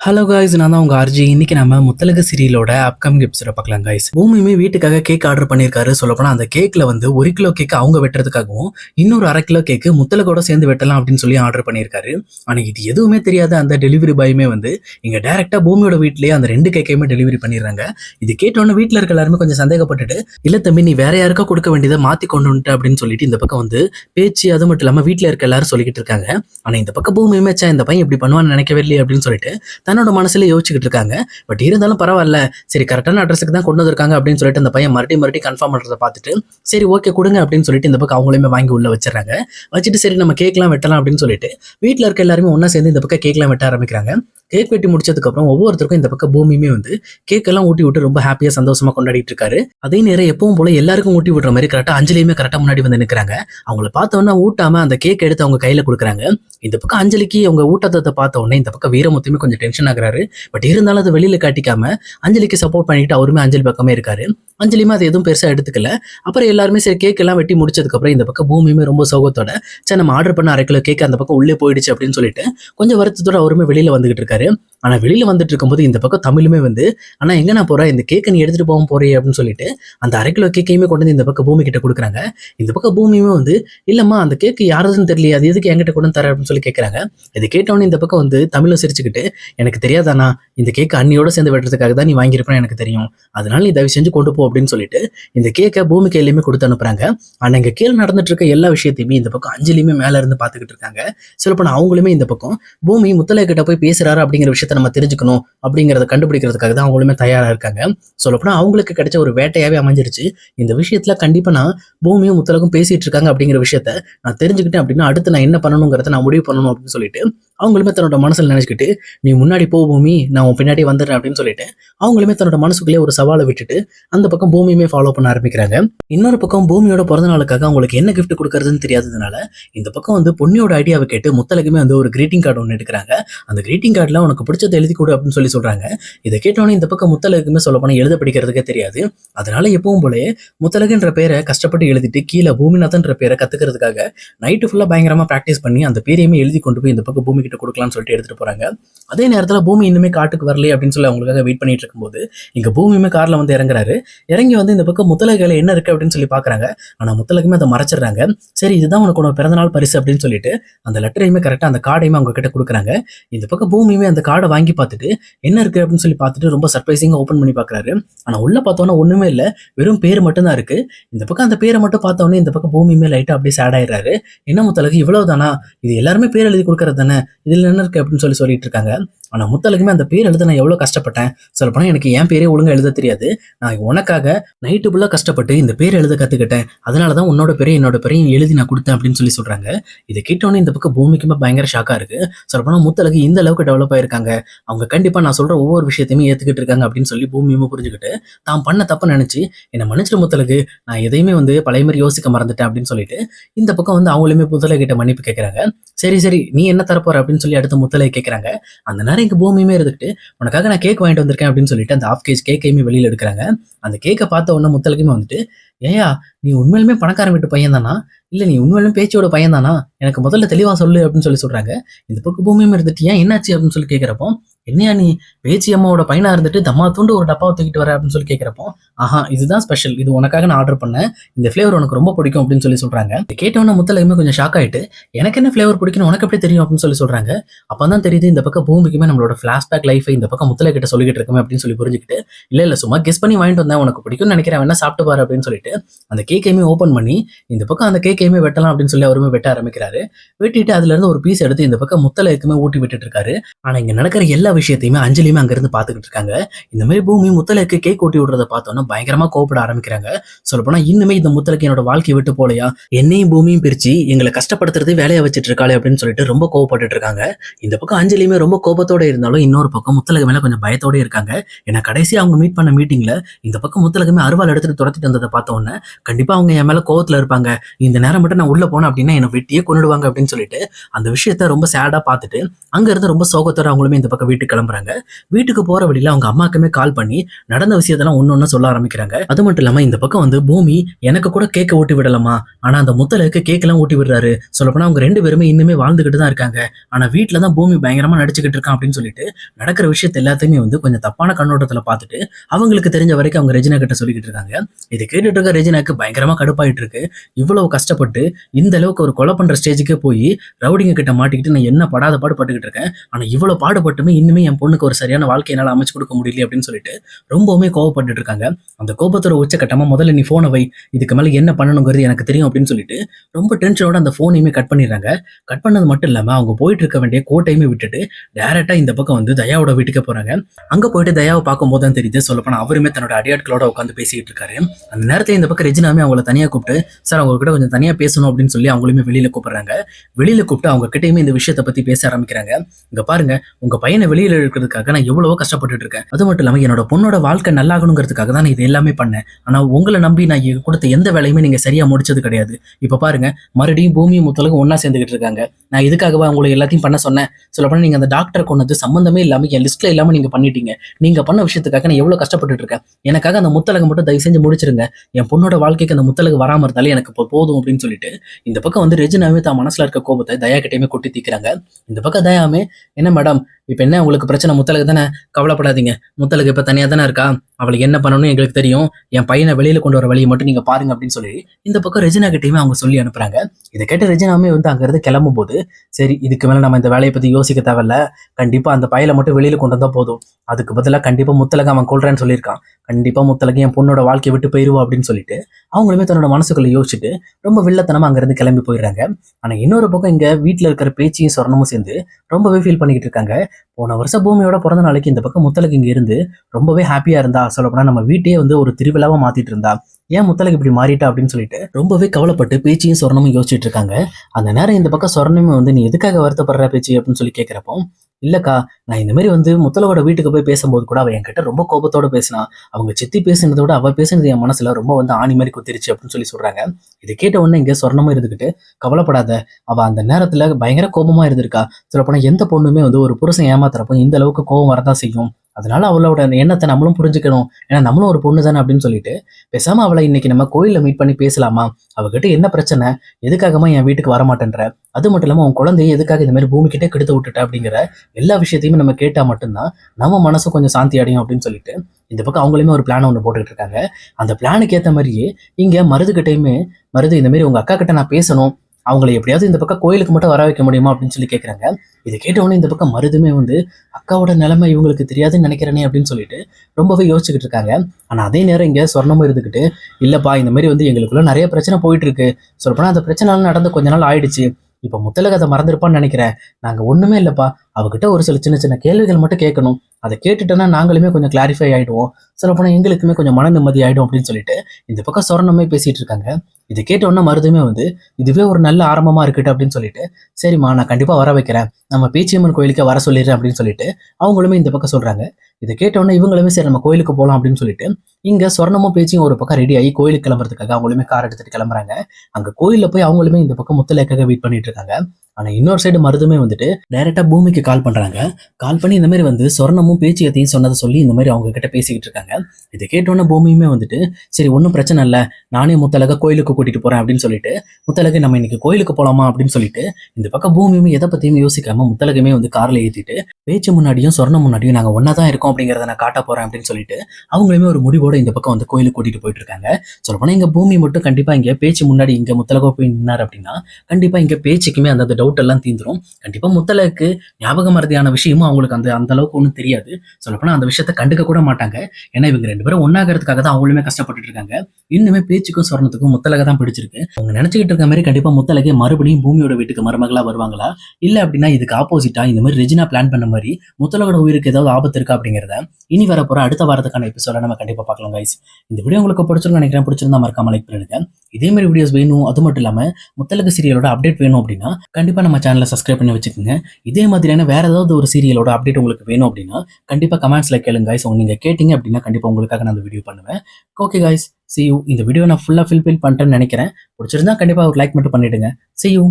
Hello guys நான் தான் உங்க ஆர்ஜி இன்னைக்கு நம்ம முத்தலக சீரியலோட அப்கமிங் எபிசோட பார்க்கலாம் காய்ஸ் பூமியுமே வீட்டுக்காக கேக் ஆர்டர் பண்ணியிருக்காரு. சொல்லப்போனா அந்த கேக்ல வந்து ஒரு கிலோ கேக் அவங்க வெட்டுறதுக்காகவும் இன்னொரு அரை கிலோ கேக்கு முத்தலகோட சேர்ந்து வெட்டலாம் அப்படின்னு சொல்லி ஆர்டர் பண்ணியிருக்காரு. ஆனா இது எதுவுமே தெரியாத அந்த டெலிவரி பாயுமே வந்து இங்க டைரக்டா பூமியோட வீட்லயே அந்த ரெண்டு கேக்கையுமே டெலிவரி பண்ணிடுறாங்க. இது கேட்டோன்னே வீட்டில் இருக்க எல்லாருமே கொஞ்சம் சந்தேகப்பட்டுட்டு இல்ல தம்பி நீ வேற யாருக்கா கொடுக்க வேண்டியதை மாத்தி கொண்டு வந்துட்ட அப்படின்னு சொல்லிட்டு இந்த பக்கம் வந்து பேச்சு அது மட்டும் இல்லாமல் வீட்டில் இருக்க எல்லாரும் சொல்லிக்கிட்டு இருக்காங்க. ஆனா இந்த பக்கம் பூமியுமே "ச்சே, இந்த பையன் இப்படி பண்ணுவான்னு நினைக்கவே இல்லையே அப்படின்னு சொல்லிட்டு தன்னோட மனசுல யோசிச்சுக்கிட்டு இருக்காங்க. பட் இருந்தாலும் பரவாயில்ல. சரி கரெக்டான அட்ரஸுக்கு தான் கொண்டு வந்திருக்காங்க அப்படின்னு சொல்லிட்டு அந்த பையன் மறுபடியும் மறுபடியும் கன்ஃபார்ம் பண்ணுறதை பார்த்துட்டு சரி ஓகே கொடுங்க அப்படின்னு சொல்லிட்டு இந்த பக்கம் அவங்களையுமே வாங்கி உள்ள வச்சிடறாங்க. வச்சுட்டு சரி நம்ம கேக்லாம் வெட்டலாம் அப்படின்னு சொல்லிட்டு வீட்டில் இருக்க எல்லாருமே ஒன்றா சேர்ந்து இந்த பக்கம் கேக்லாம் வெட்ட ஆரம்பிக்கிறாங்க. கேக் வெட்டி முடிச்சதுக்கப்புறம் ஒவ்வொருத்தருக்கும் இந்த பக்கம் பூமியுமே வந்து கேக் எல்லாம் ஊட்டி விட்டு ரொம்ப ஹாப்பியாக சந்தோஷமாக கொண்டாடிட்டு இருக்காரு. அதே நேரம் எப்பவும் போல எல்லாருக்கும் ஊட்டி விடுற மாதிரி கரெக்டாக அஞ்சலியுமே கரெக்டாக முன்னாடி வந்து நிற்கிறாங்க அவங்கள பார்த்தோன்னா ஊட்டாம அந்த கேக் எடுத்து அவங்க கையில் கொடுக்குறாங்க. இந்த பக்கம் அஞ்சலிக்கு அவங்க ஊட்டத்தை பார்த்த உடனே இந்த பக்கம் வீரமுத்துமே கொஞ்சம் டென்ஷன் ஆகுறாரு. பட் இருந்தாலும் அதை வெளியில் காட்டிக்காம அஞ்சலிக்கு சப்போர்ட் பண்ணிட்டு அவருமே அஞ்சலி பக்கமே இருக்காரு. அஞ்சலியுமே அது எதுவும் பெருசாக எடுத்துக்கல. அப்புறம் எல்லாருமே சரி கேக் எல்லாம் வெட்டி முடிச்சதுக்கப்புறம் இந்த பக்கம் பூமியுமே ரொம்ப சோகத்தோட சரி நம்ம ஆர்டர் பண்ண அரை கிலோ கேக் அந்த பக்கம் உள்ளே போயிடுச்சு அப்படின்னு சொல்லிட்டு கொஞ்சம் வருத்தத்தோட அவருமே வெளியில வந்துகிட்டு இருக்காரு. ஆனால் வெளியில வந்துட்டு இருக்கும்போது இந்த பக்கம் தமிழுமே வந்து ஆனால் எங்க நான் போகிறேன் இந்த கேக்கை நீ எடுத்துட்டு போக போறே அப்படின்னு சொல்லிட்டு அந்த அரை கிலோ கேக்கையுமே கொண்டு வந்து இந்த பக்கம் பூமி கிட்ட கொடுக்குறாங்க. இந்த பக்கம் பூமியுமே வந்து இல்லம்மா அந்த கேக்கு யாருதுன்னு தெரியல அது எதுக்கு என்கிட்ட கொண்டு தர அப்படின்னு சொல்லி கேட்கறாங்க இது கேட்டவொடனே இந்த பக்கம் வந்து தமிழும் சிரிச்சுக்கிட்டு எனக்கு தெரியாதாண்ணா இந்த கேக் அண்ணியோட சேர்ந்து வெட்டுறதுக்காக தான் நீ வாங்கியிருப்பேன் எனக்கு தெரியும். அதனால நீ தயவு செஞ்சு கொண்டு போ அப்படின்னு சொல்லிட்டு இந்த கேக்கை பூமி கையிலுமே கொடுத்து அனுப்புறாங்க. ஆனால் இங்க கீழே நடந்துட்டு இருக்க எல்லா விஷயத்தையுமே இந்த பக்கம் அஞ்சலியுமே மேலே இருந்து பார்த்துக்கிட்டு இருக்காங்க. சொல்லப்போனா அவங்களுமே இந்த பக்கம் பூமி முத்தலை கிட்ட போய் பேசுறாரு அப்படிங்கிற விஷயத்த நம்ம தெரிஞ்சுக்கணும் அப்படிங்கிறத கண்டுபிடிக்கிறதுக்காக தான் அவங்களுமே தயாராக இருக்காங்க. சொல்லப்போனா அவங்களுக்கு கிடைச்ச ஒரு வேட்டையாவே அமைஞ்சிருச்சு. இந்த விஷயத்துல கண்டிப்பா நான் பூமியும் முத்தலகும் பேசிட்டு இருக்காங்க அப்படிங்கிற விஷயத்த நான் தெரிஞ்சுக்கிட்டேன் அப்படின்னா அடுத்து நான் என்ன பண்ணணுங்கிறத நான் முடிவு பண்ணணும் அப்படின்னு சொல்லிட்டு அவங்களுமே தன்னோட மனசுல நினச்சிக்கிட்டு நீ முன்னாடி போ பூமி நான் உன் பின்னாடி வந்துடுறேன் அப்படின்னு சொல்லிட்டு அவங்களுமே தன்னோட மனசுக்குள்ளே ஒரு சவாலை விட்டுட்டு அந்த பக்கம் பூமியுமே ஃபாலோ பண்ண ஆரம்பிக்கிறாங்க. இன்னொரு பக்கம் பூமியோட பிறந்த நாளுக்காக அவங்களுக்கு என்ன கிஃப்ட் கொடுக்கறதுன்னு தெரியாததுனால இந்த பக்கம் வந்து பொன்னியோட ஐடியாவை கேட்டு முத்தலகுமே வந்து ஒரு கிரீட்டிங் கார்டு ஒன்று எடுக்கிறாங்க. அந்த கிரீட்டிங் கார்டில் உனக்கு பிடிச்சதை எழுதி கொடு அப்படின்னு சொல்லி சொல்றாங்க. இதை கேட்டோன்னே இந்த பக்கம் முத்தலகுமே சொல்ல போனால் எழுத படிக்கிறதுக்கே தெரியாது. அதனால எப்பவும் போலே முத்தலகுன்ற பேரை கஷ்டப்பட்டு எழுதிட்டு கீழே பூமிநாதன்ற பேரை கற்றுக்கிறதுக்காக நைட்டு ஃபுல்லாக பயங்கரமாக ப்ராக்டிஸ் பண்ணி அந்த பேரையுமே எழுதி கொண்டு போய் இந்த பக்கம் பூமி கிட்ட கொடுக்கலாம்னு சொல்லிட்டு எடுத்துகிட்டு போறாங்க. அதே நேரத்தில் பூமி இன்னுமே காட்டுக்கு வரலையே அப்படின்னு சொல்லி அவங்களுக்காக வெயிட் பண்ணிட்டு இருக்கும்போது இங்க பூமியுமே கார்ல வந்து இறங்குறாரு. இறங்கி வந்து இந்த பக்கம் முத்தலகையில என்ன இருக்கு அப்படின்னு சொல்லி பாக்குறாங்க. ஆனால் முத்தலகுமே அதை மறைச்சிடுறாங்க. சரி இதுதான் உனக்கு உனக்கு பிறந்தநாள் பரிசு அப்படின்னு சொல்லிட்டு அந்த லெட்டரையுமே கரெக்டாக அந்த கார்டையுமே அவங்க கிட்ட கொடுக்குறாங்க. இந்த பக்கம் பூமியுமே அந்த கார்டை வாங்கி பார்த்துட்டு என்ன இருக்கு அப்படின்னு சொல்லி பார்த்துட்டு ரொம்ப சர்ப்ரைசிங்காக ஓப்பன் பண்ணி பாக்குறாரு. ஆனால் உள்ள பார்த்தோன்னா ஒன்றுமே இல்லை. வெறும் பேர் மட்டும்தான் இருக்குது இருக்கு. இந்த பக்கம் அந்த பேரை மட்டும் பார்த்தோன்னே இந்த பக்கம் பூமியுமே லைட்டாக அப்படியே சேட் ஆயிடுறாரு. என்ன முத்தலகு? இவ்வளவுதானா? இது எல்லாருமே பேர் எழுதி கொடுக்கறது தானே? இதுல என்ன இருக்கு அப்படின்னு சொல்லி சொல்லிட்டு இருக்காங்க. ஆனால் முத்தலுக்குமே அந்த பேர் எழுத நான் எவ்வளோ கஷ்டப்பட்டேன். சொல்லப்போனால் எனக்கு என் பேரே ஒழுங்காக எழுத தெரியாது. நான் உனக்காக நைட்டு ஃபுல்லாக கஷ்டப்பட்டு இந்த பேர் எழுத கற்றுக்கிட்டேன் அதனால தான் உன்னோட பேரையும் என்னோட பேரையும் எழுதி நான் கொடுத்தேன் அப்படின்னு சொல்லி சொல்கிறாங்க இதை கேட்டோன்னே இந்த பக்கம் பூமிக்குமே பயங்கர ஷாக்காக இருக்குது சொல்லப்போனால் முத்தலுக்கு இந்த அளவுக்கு டெவலப் ஆயிருக்காங்க. அவங்க கண்டிப்பாக நான் சொல்கிற ஒவ்வொரு விஷயத்தையுமே ஏற்றுக்கிட்டு இருக்காங்க அப்படின்னு சொல்லி பூமியுமே புரிஞ்சுக்கிட்டு தான் பண்ண தப்பு நினச்சி என்னை மன்னிச்சிட முத்தலுக்கு நான் எதையுமே வந்து பழைய மாதிரி யோசிக்க மறந்துட்டேன் அப்படின்னு சொல்லிட்டு இந்த பக்கம் வந்து அவங்களுமே முத்தலை கிட்ட மன்னிப்பு கேட்குறாங்க சரி சரி நீ என்ன தரப்போற அப்படின்னு சொல்லி அடுத்து முத்தலை கேட்குறாங்க அந்த நேரம் இங்க பூமியுமே இருந்துக்கிட்டு உனக்காக நான் கேக் வாங்கிட்டு வந்திருக்கேன் அப்படின்னு சொல்லிட்டு அந்த ஆஃப் கேஜ் கேக்கையுமே வெளியில் எடுக்கிறாங்க. அந்த கேக்கை பார்த்த உடனே முத்தலுக்குமே வந்துட்டு ஏயா நீ உண்மையிலுமே பணக்காரன் வீட்டு பையன் தானா? இல்ல நீ உண்மையிலுமே பேச்சோட பையன் தானா? எனக்கு முதல்ல தெளிவாக சொல்லு அப்படின்னு சொல்லி சொல்றாங்க. இந்த பக்கம் பூமியுமே இருந்துட்டு ஏன் என்னாச்சு? அப்படின்னு சொல்லி கேட்கிறப்போ என்னையா நீ? பேச்சி அம்மாவோட பையனா இருந்துட்டு தம்மா தூண்டு ஒரு டப்பாவை தூக்கிட்டு வர அப்படின்னு சொல்லி கேட்குறப்போ ஆஹா இதுதான் ஸ்பெஷல் இது உனக்காக நான் ஆர்டர் பண்ணேன். இந்த ஃப்ளேவர் உனக்கு ரொம்ப பிடிக்கும் அப்படின்னு சொல்லி சொல்றாங்க. இதை கேட்டவொன்னே முத்தலையுமே கொஞ்சம் ஷாக் ஆயிட்டு எனக்கு என்ன ஃப்ளேவர் பிடிக்கும் உனக்கு எப்படி தெரியும்? அப்படின்னு சொல்லி சொல்றாங்க. அப்பதான் தெரியுது இந்த பக்கம் பூமிக்குமே நம்மளோட ஃப்ளாஷ்பேக் லைஃபை இந்த பக்கம் முத்தலை கிட்ட சொல்லிக்கிட்டு இருக்கமே அப்படின்னு சொல்லி புரிஞ்சுக்கிட்டு இல்ல இல்ல சும்மா கெஸ் பண்ணி வாங்கிட்டு வந்தேன். உனக்கு பிடிக்கும்னு நினைக்கிறேன். வேணா சாப்பிட்டு பாரு. அப்படின்னு சொல்லிட்டு அந்த கேக்கையுமே ஓப்பன் பண்ணி இந்த பக்கம் அந்த கேக்கையுமே வெட்டலாம் அப்படின்னு சொல்லி அவருமே வெட்ட ஆரம்பிக்கிறாரு. வெட்டிட்டு அதுல இருந்து ஒரு பீஸ் எடுத்து இந்த பக்கம் முத்தலைக்குமே ஊட்டி விட்டுட்டு இருக்காரு. ஆனா இங்க நடக்கிற எல்லா விஷயத்தையுமே அஞ்சலியுமே அங்க இருந்து இருக்காங்க. இந்த மாதிரி பூமி முத்தலுக்கு கேக் ஊட்டி விடுறத பார்த்தோன்னா பயங்கரமா கோபப்பட ஆரம்பிக்கிறாங்க. சொல்ல போனா இன்னுமே இந்த முத்தலுக்கு என்னோட வாழ்க்கையை விட்டு போலையா என்னையும் பூமியும் பிரிச்சு எங்களை கஷ்டப்படுத்துறது வேலையை வச்சுட்டு இருக்காளே அப்படின்னு சொல்லிட்டு ரொம்ப கோவப்பட்டுட்டு இருக்காங்க. இந்த பக்கம் அஞ்சலியுமே ரொம்ப கோபத்தோட இருந்தாலும் இன்னொரு பக்கம் முத்தலகு மேல கொஞ்சம் பயத்தோட இருக்காங்க. ஏன்னா கடைசி அவங்க மீட் பண்ண மீட்டிங்ல இந்த பக்கம் முத்தலகுமே அருவாள் எடுத்துட்டு துரத்திட்டு வந்ததை பார்த்தோன்னே உடனே கண்டிப்பா அவங்க என் மேல கோபத்துல இருப்பாங்க. இந்த நேரம் மட்டும் நான் உள்ள போனேன் அப்படின்னா என்னை வெட்டியே கொண்டுடுவாங்க அப்படின்னு சொல்லிட்டு அந்த விஷயத்த ரொம்ப சேடா பார்த்துட்டு அங்க இருந்து ரொம்ப சோகத்தோட அவங்களுமே இந்த பக்கம் வீட்டுக்கு வீட்டுக்கு கிளம்புறாங்க. வீட்டுக்கு போற வழியில அவங்க அம்மாக்குமே கால் பண்ணி நடந்த விஷயத்தெல்லாம் ஒன்னு ஒன்னு சொல்ல ஆரம்பிக்கிறாங்க. அது மட்டும் இல்லாம இந்த பக்கம் வந்து பூமி எனக்கு கூட கேக்க ஓட்டி விடலாமா? ஆனா அந்த முத்தலுக்கு கேக்கெல்லாம் ஓட்டி விடுறாரு. சொல்லப்போனா அவங்க ரெண்டு பேருமே இன்னுமே வாழ்ந்துகிட்டு தான் இருக்காங்க. ஆனா வீட்டுல தான் பூமி பயங்கரமா நடிச்சுக்கிட்டு இருக்கான் அப்படின்னு சொல்லிட்டு நடக்கிற விஷயத்த எல்லாத்தையுமே வந்து கொஞ்சம் தப்பான கண்ணோட்டத்துல பார்த்துட்டு அவங்களுக்கு தெரிஞ்ச வரைக்கும் அவங்க ரெஜினா கிட்ட சொல்லிக்கிட்டு இருக்காங்க. இது கேட்டுட்டு இருக்க ரெஜினாக்கு பயங்கரமா கடுப்பாயிட்டு இருக்கு. இவ்வளவு கஷ்டப்பட்டு இந்த அளவுக்கு ஒரு கொலை பண்ற ஸ்டேஜுக்கே போய் ரவுடிங்க கிட்ட மாட்டிக்கிட்டு நான் என்ன படாத பாடு பட்டுக்கிட்டு இருக்கேன். ஆனா இவ்வளவு பாடுபட்டுமே இன்னும் இன்னுமே என் பொண்ணுக்கு ஒரு சரியான வாழ்க்கை என்னால் அமைச்சு கொடுக்க முடியல அப்படின்னு சொல்லிட்டு ரொம்பவுமே கோவப்பட்டு இருக்காங்க அந்த கோபத்தோட உச்சக்கட்டமாக முதல்ல நீ ஃபோனை வை. இதுக்கு மேலே என்ன பண்ணணுங்கிறது எனக்கு தெரியும் அப்படின்னு சொல்லிட்டு ரொம்ப டென்ஷனோட அந்த ஃபோனையுமே கட் பண்ணிடுறாங்க. கட் பண்ணது மட்டும் இல்லாமல் அவங்க போயிட்டு இருக்க வேண்டிய கோட்டையுமே விட்டுட்டு டேரெக்டாக இந்த பக்கம் வந்து தயாவோட வீட்டுக்கு போகிறாங்க அங்கே போயிட்டு தயாவை பார்க்கும்போது தான் தெரியுது சொல்லப்போனால் அவருமே தன்னோட அடியாட்களோட உட்காந்து பேசிக்கிட்டு இருக்காரு. அந்த நேரத்தில் இந்த பக்கம் ரெஜினாமே அவங்கள தனியாக கூப்பிட்டு சார் அவங்க கிட்ட கொஞ்சம் தனியாக பேசணும் அப்படின்னு சொல்லி அவங்களுமே வெளியில் கூப்பிடுறாங்க. வெளியில் கூப்பிட்டு அவங்க கிட்டேயுமே இந்த விஷயத்தை பற்றி பேச ஆரம்பிக்கிறாங்க. இங்கே பாருங்க உங்கள் பையனை வெளியில் இருக்கிறதுக்காக நான் எவ்வளவோ கஷ்டப்பட்டுட்டு இருக்கேன். அது மட்டும் இல்லாமல் என்னோட பொண்ணோட வாழ்க்கை நல்லாகணுங்கிறதுக்காக தான் நான் இது எல்லாமே பண்ணேன். ஆனால் உங்களை நம்பி நான் கொடுத்த எந்த வேலையுமே நீங்க சரியா முடிச்சது கிடையாது. இப்ப பாருங்க மறுபடியும் பூமியும் முத்தலகம் ஒன்றா சேர்ந்துக்கிட்டு இருக்காங்க. நான் இதுக்காகவா உங்களை எல்லாத்தையும் பண்ண சொன்னேன்? சொல்லப்போனா நீங்க அந்த டாக்டர் கொண்டது சம்மந்தமே இல்லாமல் என் லிஸ்ட்ல இல்லாமல் நீங்க பண்ணிட்டீங்க. நீங்க பண்ண விஷயத்துக்காக நான் எவ்வளவு கஷ்டப்பட்டுட்டு இருக்கேன்? எனக்காக அந்த முத்தலகம் மட்டும் தயவு செஞ்சு முடிச்சிருங்க. என் பொண்ணோட வாழ்க்கைக்கு அந்த முத்தலகு வராம இருந்தாலே எனக்கு இப்போ போதும் அப்படின்னு சொல்லிட்டு இந்த பக்கம் வந்து ரெஜினாவே தான் மனசில் இருக்க கோபத்தை தயா கிட்டேயுமே கொட்டி தீக்கிறாங்க. இந்த பக்கம் தயாமே என்ன மேடம் இப்போ என்ன உங்களுக்கு பிரச்சனை முத்தலுக்கு தானே? கவலைப்படாதீங்க. முத்தலுக்கு இப்போ தனியாக தானே இருக்கா? அவளுக்கு என்ன பண்ணணும் எங்களுக்கு தெரியும். என் பையனை வெளியில கொண்டு வர வழியை மட்டும் நீங்க பாருங்க அப்படின்னு சொல்லி இந்த பக்கம் ரெஜினா கிட்டயுமே அவங்க சொல்லி அனுப்புறாங்க. இதை கேட்ட ரெஜினாமே வந்து அங்கிருந்து கிளம்பும் போது சரி இதுக்கு மேல நம்ம இந்த வேலையை பத்தி யோசிக்க தேவையில்ல. கண்டிப்பா அந்த பையலை மட்டும் வெளியில கொண்டு வந்தா போதும். அதுக்கு பதிலாக கண்டிப்பா முத்தலக அவன் கொள்றேன்னு சொல்லியிருக்கான். கண்டிப்பா முத்தலக என் பொண்ணோட வாழ்க்கையை விட்டு போயிருவா அப்படின்னு சொல்லிட்டு அவங்களுமே தன்னோட மனசுக்குள்ள யோசிச்சுட்டு ரொம்ப வில்லத்தனமா அங்கிருந்து கிளம்பி போயிடுறாங்க. ஆனா இன்னொரு பக்கம் இங்க வீட்டுல இருக்கிற பேச்சையும் சொரணமும் சேர்ந்து ரொம்பவே ஃபீல் பண்ணிக்கிட்டு இருக்காங்க. போன வருஷம் பூமியோட பிறந்த நாளைக்கு இந்த பக்கம் முத்தலகு இங்க இருந்து ரொம்பவே ஹாப்பியா இருந்தா சொல்லப்போனால் நம்ம வீட்டையே வந்து ஒரு திருவிழாவாக மாற்றிட்டு இருந்தா ஏன் முத்தலகு இப்படி மாறிட்டா? அப்படின்னு சொல்லிட்டு ரொம்பவே கவலைப்பட்டு பேச்சையும் சொர்ணமும் யோசிச்சுட்டு இருக்காங்க. அந்த நேரம் இந்த பக்கம் சொர்ணமும் வந்து நீ எதுக்காக வருத்தப்படுற பேச்சு? அப்படின்னு சொல்லி கேட்குறப்போ இல்லக்கா நான் இந்த மாதிரி வந்து முத்தலவோட வீட்டுக்கு போய் பேசும்போது கூட அவள் என்கிட்ட ரொம்ப கோபத்தோட பேசினா அவங்க சித்தி பேசுனதை விட அவள் பேசுனது என் மனசுல ரொம்ப வந்து ஆணி மாதிரி குத்திருச்சு அப்படின்னு சொல்லி சொல்றாங்க. இது கேட்ட உடனே இங்கே சொர்ணமும் இருந்துக்கிட்டு கவலைப்படாத அவள் அந்த நேரத்தில் பயங்கர கோபமாக இருந்திருக்கா. சொல்லப்போனால் எந்த பொண்ணுமே வந்து ஒரு புருஷன் ஏமாத்துறப்போ இந்த அளவுக்கு கோபம் வரதான் செய்யும். அதனால அவளோட எண்ணத்தை நம்மளும் புரிஞ்சுக்கணும். ஏன்னா நம்மளும் ஒரு பொண்ணு தானே அப்படின்னு சொல்லிட்டு பேசாம அவளை இன்னைக்கு நம்ம கோயிலில் மீட் பண்ணி பேசலாமா? அவகிட்ட என்ன பிரச்சனை? எதுக்காகமா என் வீட்டுக்கு வரமாட்டேன்ற? அது மட்டும் இல்லாமல் உன் குழந்தைய எதுக்காக இந்த மாதிரி பூமிக்கிட்டே கெடுத்து விட்டுட்ட அப்படிங்கிற எல்லா விஷயத்தையுமே நம்ம கேட்டால் மட்டும்தான் நம்ம மனசு கொஞ்சம் சாந்தி அடையும் அப்படின்னு சொல்லிட்டு இந்த பக்கம் அவங்களுமே ஒரு பிளான் ஒன்று போட்டுக்கிட்டு இருக்காங்க. அந்த பிளானுக்கு ஏற்ற மாதிரியே இங்கே மருதுகிட்டையுமே மருது இந்த மாதிரி உங்கள் அக்கா கிட்ட நான் பேசணும் அவங்களை எப்படியாவது இந்த பக்கம் கோயிலுக்கு மட்டும் வர வைக்க முடியுமா அப்படின்னு சொல்லி கேட்குறாங்க இதை கேட்டவொடனே இந்த பக்கம் மருதுமே வந்து அக்காவோட நிலைமை இவங்களுக்கு தெரியாதுன்னு நினைக்கிறேனே அப்படின்னு சொல்லிட்டு ரொம்பவே யோசிச்சுக்கிட்டு இருக்காங்க. ஆனால் அதே நேரம் இங்கே சொர்ணமும் இருந்துக்கிட்டு இல்லைப்பா இந்த மாதிரி வந்து எங்களுக்குள்ள நிறைய பிரச்சனை போயிட்டு இருக்கு. சொல்லப்போனால் அந்த பிரச்சனை நடந்து கொஞ்ச நாள் ஆயிடுச்சு. இப்போ முத்தலக அதை மறந்துருப்பான்னு நினைக்கிறேன். நாங்கள் ஒன்றுமே இல்லைப்பா. அவகிட்ட ஒரு சில சின்ன சின்ன கேள்விகள் மட்டும் கேட்கணும். அதை கேட்டுட்டோன்னா நாங்களுமே கொஞ்சம் கிளாரிஃபை ஆகிடுவோம் சொல்லப்போனால் எங்களுக்குமே கொஞ்சம் மன நிம்மதி ஆகிடும் அப்படின்னு சொல்லிட்டு இந்த பக்கம் சொரணமே பேசிகிட்டு இருக்காங்க. இது கேட்ட மருதுமே வந்து இதுவே ஒரு நல்ல ஆரம்பமாக இருக்கட்டும் அப்படின்னு சொல்லிட்டு சரிம்மா நான் கண்டிப்பாக வர வைக்கிறேன். நம்ம பேச்சியம்மன் கோயிலுக்கே வர சொல்லிடுறேன் அப்படின்னு சொல்லிட்டு அவங்களுமே இந்த பக்கம் சொல்கிறாங்க இதை கேட்டோன்னே இவங்களுமே சரி நம்ம கோயிலுக்கு போகலாம் அப்படின்னு சொல்லிட்டு இங்கே சொர்ணமும் பேச்சியும் ஒரு பக்கம் ரெடி ஆகி கோயிலுக்கு கிளம்புறதுக்காக அவங்களுமே கார் எடுத்துகிட்டு கிளம்புறாங்க. அங்கே கோயிலில் போய் அவங்களுமே இந்த பக்கம் முத்தலேக்காக வெயிட் பண்ணிட்டு இருக்காங்க. ஆனா இன்னொரு சைடு மருதுமே வந்துட்டு டைரெக்டாக பூமிக்கு கால் பண்றாங்க. கால் பண்ணி இந்த மாதிரி வந்து சொர்ணமும் பேச்சுக்கத்தையும் சொன்னதை சொல்லி இந்த மாதிரி அவங்க கிட்ட பேசிக்கிட்டு இருக்காங்க. இதை கேட்டோன்னே பூமியுமே வந்துட்டு சரி ஒன்றும் பிரச்சனை இல்லை. நானே முத்தலக கோயிலுக்கு கூட்டிட்டு போறேன் அப்படின்னு சொல்லிட்டு முத்தலகு நம்ம இன்னைக்கு கோயிலுக்கு போகலாமா அப்படின்னு சொல்லிட்டு இந்த பக்கம் பூமியுமே எதை பத்தியுமே யோசிக்காம முத்தலகமே வந்து கார்ல ஏற்றிட்டு பேச்சு முன்னாடியும் சொர்ணம் முன்னாடியும் நாங்க ஒன்றா தான் இருக்கோம் அப்படிங்கிறத நான் காட்ட போறேன் அப்படின்னு சொல்லிட்டு அவங்களுமே ஒரு முடிவோட இந்த பக்கம் வந்து கோயிலுக்கு கூட்டிட்டு போயிட்டு இருக்காங்க. சொல்லப்போனா இங்கே பூமி மட்டும் கண்டிப்பா இங்க பேச்சு முன்னாடி இங்க முத்தலகோ போய் நின்னார் அப்படின்னா கண்டிப்பா இங்க பேச்சுக்குமே அந்த டவுட் எல்லாம் தீந்துரும். கண்டிப்பாக முத்தலகுக்கு ஞாபக மறதியான விஷயமும் அவங்களுக்கு அந்த அந்த அளவுக்கு ஒன்றும் தெரியாது. சொல்லப்போனா அந்த விஷயத்த கண்டுக்க கூட மாட்டாங்க. ஏன்னா இவங்க ரெண்டு பேரும் ஒன்னாகிறதுக்காக தான் அவங்களுமே கஷ்டப்பட்டுட்டு இருக்காங்க. இன்னுமே பேச்சுக்கும் சொர்ணத்துக்கும் முத்தலக தான் பிடிச்சிருக்கு. அவங்க நினச்சிக்கிட்டு இருக்க மாதிரி கண்டிப்பா முத்தலகே மறுபடியும் பூமியோட வீட்டுக்கு மருமகளாக வருவாங்களா? இல்ல அப்படின்னா இதுக்கு ஆப்போசிட்டா இந்த மாதிரி ரெஜினா பிளான் பண்ண மாதிரி முத்தலகோட உயிருக்கு ஏதாவது ஆபத்து இருக்கா அப்படிங்கிறத இனி வர அடுத்த வாரத்துக்கான எபிசோட நம்ம கண்டிப்பாக பார்க்கலாம் கைஸ் இந்த வீடியோ உங்களுக்கு பிடிச்சிருக்கும் நினைக்கிறேன். பிடிச்சிருந்தா மறக்காம லைக் பண்ணிடுங்க. இதே மாதிரி வீடியோஸ் வேணும். அது மட்டும் இல்லாமல் முத்தலக சீரியலோட அப்டேட் வேணும் அப்படின்னா கண்டிப்பாக நம்ம சேனலை சப்ஸ்கிரைப் பண்ணி வச்சுக்கோங்க. இதே மாதிரியான வேற ஏதாவது ஒரு சீரியலோட அப்டேட் உங்களுக்கு வேணும் அப்படின்னா கண்டிப்பா கமெண்ட்ஸ்ல கேளுங்க கைஸ் உங்க நீங்க கேட்டீங்க அப்படின்னா கண்டிப்பா உங்களுக்காக நான் அந்த வீடியோ பண்ணுவேன். ஓகே கைஸ் சி யூ இந்த வீடியோ நான் ஃபுல்லா ஃபில்ஃபில் பண்ணுறேன்னு நினைக்கிறேன். பிடிச்சிருந்தா கண்டிப்பா ஒரு லைக் மட்டும் பண்ணிடுங்க. C you